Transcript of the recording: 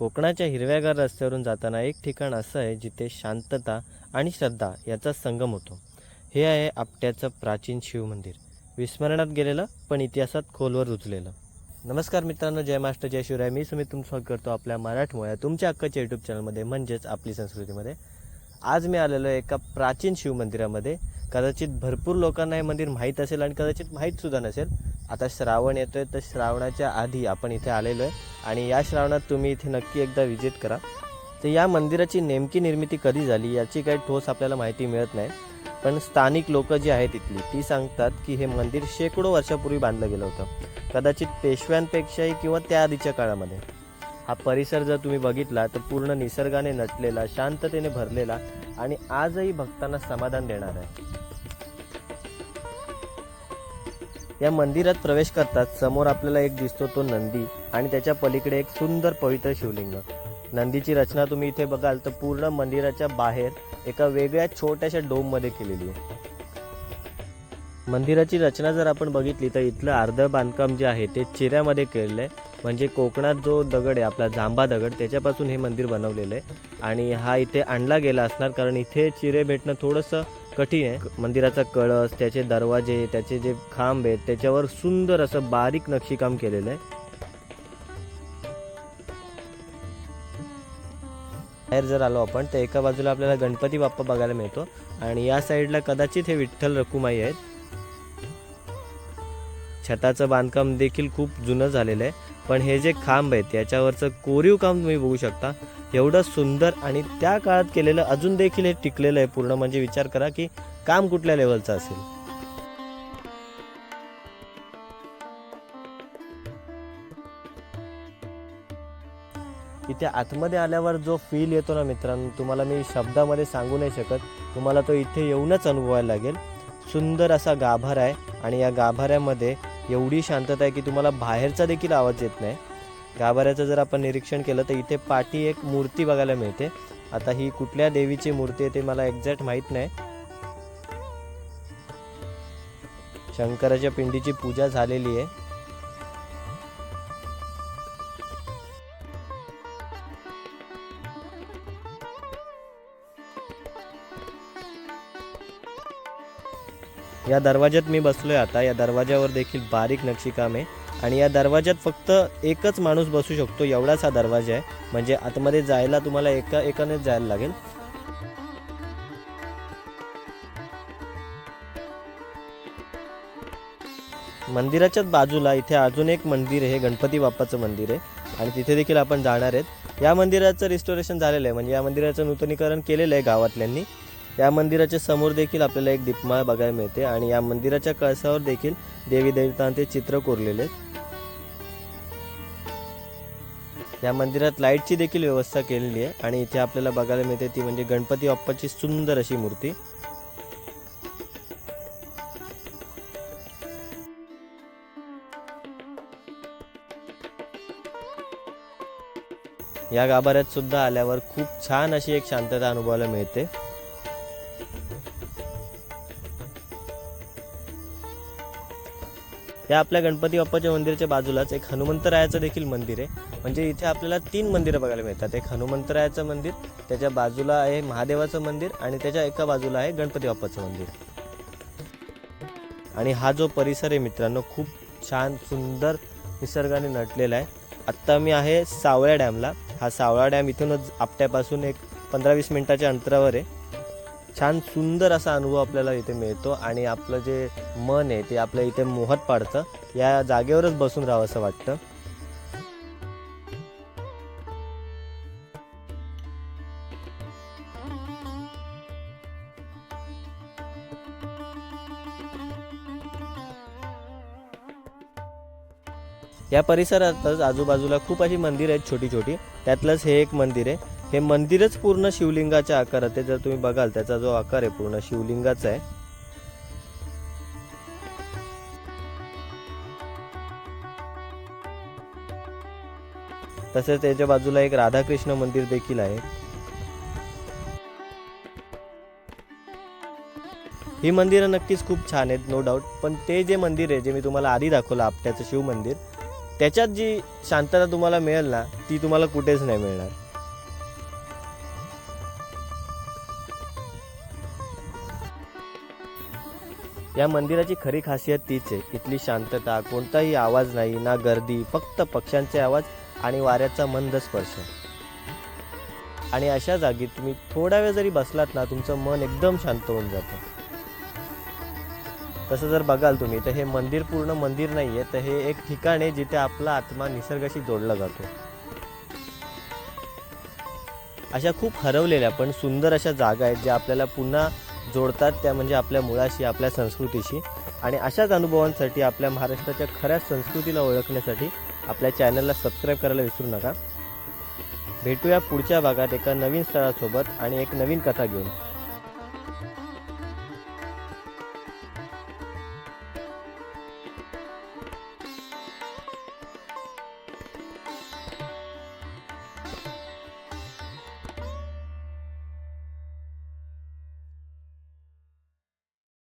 कोकणाच्या हिरव्यागार रस्त्यावरून जाताना एक ठिकाण असं आहे जिथे शांतता आणि श्रद्धा याचा संगम होतो. हे आहे आपट्याचं प्राचीन शिवमंदिर विस्मरणात गेलेलं पण इतिहासात खोलवर रुजलेलं. नमस्कार मित्रांनो जय मास्टर जय शिवराय. मी सुमित तुम स्वागत करतो आपल्या मराठमोळ्या तुमच्या अक्काच्या यूट्यूब चॅनलमध्ये म्हणजेच आपली संस्कृतीमध्ये. आज मी आलेलो आहे एका प्राचीन शिवमंदिरामध्ये कदाचित भरपूर लोकांना हे मंदिर माहीत असेल आणि कदाचित माहीतसुद्धा नसेल. आता श्रावण येतोय तर श्रावणाच्या आधी आपण इथे आलेलो आहे. आणि या श्रावणात तुम्ही इथे नक्की एकदा व्हिजिट करा. तर या मंदिराची नेमकी निर्मिती कधी झाली याची काही ठोस आपल्याला माहिती मिळत नाही. पण स्थानिक लोक जी आहेत इथली ती सांगतात की हे मंदिर शेकडो वर्षापूर्वी बांधलं गेलं होतं. कदाचित पेशव्यांपेक्षाही किंवा त्या आधीच्या काळामध्ये. हा परिसर जर तुम्ही बघितला तर पूर्ण निसर्गाने नटलेला शांततेने भरलेला आणि आजही भक्तांना समाधान देणार आहे. या मंदिरात प्रवेश करतात समोर आपल्याला एक दिसतो तो नंदी आणि त्याच्या पलीकडे एक सुंदर पवित्र शिवलिंग. नंदीची रचना तुम्ही इथे बघाल तर पूर्ण मंदिराच्या बाहेर एका वेगळ्या छोट्याशा डोममध्ये केलेली आहे. मंदिराची रचना जर आपण बघितली तर इथलं अर्ध बांधकाम जे आहे ते चिऱ्यामध्ये केलेलं आहे. म्हणजे कोकणात जो दगड आहे आपला जांबा दगड त्याच्यापासून हे मंदिर बनवलेलं आहे. आणि हा इथे आणला गेला असणार कारण इथे चिरे भेटणं थोडंसं कठीण आहे. मंदिराचा कळस त्याचे दरवाजे त्याचे जे खांब आहेत त्याच्यावर सुंदर असं बारीक नक्षीकाम केलेलं आहे. बाहेर जर आलो आपण तर एका बाजूला आपल्याला गणपती बाप्पा बघायला मिळतो आणि या साईडला कदाचित हे विठ्ठल रखुमाई आहेत. छताचं बांधकाम देखील खूप जुनं झालेलं आहे. पण हे जे खांब आहेत याच्यावरचं कोरीव काम तुम्ही बघू शकता. एवढं सुंदर आणि त्या काळात केलेलं अजून देखील हे टिकलेलं आहे पूर्ण म्हणजे विचार करा की काम कुठल्या लेवलचं असेल. इथे आतमध्ये आल्यावर जो फील येतो ना मित्रांनो तुम्हाला मी शब्दामध्ये सांगू नाही शकत. तुम्हाला तो इथे येऊनच अनुभवायला लागेल. सुंदर असा गाभारा आहे आणि या गाभाऱ्यामध्ये एवढी शांतता आहे की तुम्हाला बाहेरचा देखील आवाज येत नाही. गाभाऱ्याचं जर आपण निरीक्षण केलं तर इथे पाठी एक मूर्ती बघायला मिळते. आता ही कुठल्या देवीची मूर्ती आहे ते मला एक्झॅक्ट माहीत नाही. शंकराच्या पिंडीची पूजा झालेली आहे. या दरवाज्यात मी बसलोय आता. या दरवाज्यावर देखील बारीक नक्षीकाम आहे. आणि या दरवाज्यात फक्त एकच माणूस बसू शकतो एवढाच हा दरवाजा आहे. म्हणजे आतमध्ये जायला तुम्हाला एका एकानेच जायला लागेल. मंदिराच्याच बाजूला इथे अजून एक मंदिर आहे गणपती बाप्पाचं मंदिर आहे. आणि तिथे देखील आपण जाणार आहेत. या मंदिराचं रिस्टोरेशन झालेलं आहे. म्हणजे या मंदिराचं नूतनीकरण केलेलं आहे गावातल्यांनी. या मंदिराच्या समोर देखील आपल्याला एक दीपमाळ बघायला मिळते आणि या मंदिराच्या कळसावर देखील देवी देवतांचे चित्र कोरलेले या मंदिरात लाईटची देखील व्यवस्था केलेली आहे आणि इथे आपल्याला बघायला मिळते ती म्हणजे गणपती बाप्पाची सुंदर अशी मूर्ती. या गाभाऱ्यात सुद्धा आल्यावर खूप छान अशी एक शांतता अनुभवायला मिळते. या आपल्या गणपती बाप्पाच्या मंदिराच्या बाजूलाच एक हनुमंतरायाचं देखील मंदिर आहे. म्हणजे इथे आपल्याला तीन मंदिरं बघायला मिळतात. एक हनुमंतरायाचं मंदिर त्याच्या बाजूला आहे महादेवाचं मंदिर आणि त्याच्या एका बाजूला आहे गणपती बाप्पाचं मंदिर. आणि हा जो परिसर आहे मित्रांनो खूप छान सुंदर निसर्गाने नटलेला आहे. आत्ता मी आहे सावळ्या डॅमला. हा सावळा डॅम इथूनच आपट्यापासून एक पंधरा वीस मिनिटाच्या अंतरावर आहे. छान सुंदर असा अनुभव आपल्याला इथे मिळतो आणि आपलं जे मन आहे ते आपल्या इथे मोहत पाडतं. या जागेवरच बसून राहावं असं वाटतं. या परिसरातच आजूबाजूला खूप अशी मंदिर आहेत छोटी छोटी. त्यातलंच हे एक मंदिर आहे. हे मंदिरच पूर्ण शिवलिंगाच्या आकारात आहे. जर तुम्ही बघाल त्याचा जो आकार आहे पूर्ण शिवलिंगाचा आहे. तसेच त्याच्या बाजूला एक राधाकृष्ण मंदिर देखील आहे. ही मंदिरं नक्कीच खूप छान आहेत नो डाऊट पण ते जे मंदिर आहे जे मी तुम्हाला आधी दाखवलं आपट्याचं शिव मंदिर त्याच्यात जी शांतता तुम्हाला मिळेल ना ती तुम्हाला कुठेच नाही मिळणार. या मंदिराची खरी खासियत तीच आहे. इथली शांतता कोणताही आवाज नाही ना गर्दी फक्त पक्ष्यांचे आवाज आणि वाऱ्याचा मंद स्पर्श. आणि अशा जागी तुम्ही थोडा वेळ जरी बसलात ना तुमचं मन एकदम शांत होऊन जातं. तसं जर बघाल तुम्ही तर हे मंदिर पूर्ण मंदिर नाही आहे तर हे एक ठिकाण आहे जिथे आपला आत्मा निसर्गाशी जोडला जातो. अशा खूप हरवलेल्या पण सुंदर अशा जागा आहेत ज्या आपल्याला पुन्हा जोडतात त्या म्हणजे आपल्या मुळाशी आपल्या संस्कृतीशी. आणि अशाच अनुभवांसाठी आपल्या महाराष्ट्राच्या खऱ्या संस्कृतीला ओळखण्यासाठी आपल्या चॅनलला सबस्क्राईब करायला विसरू नका. भेटूया पुढच्या भागात एका नवीन स्थळासोबत आणि एक नवीन कथा घेऊन.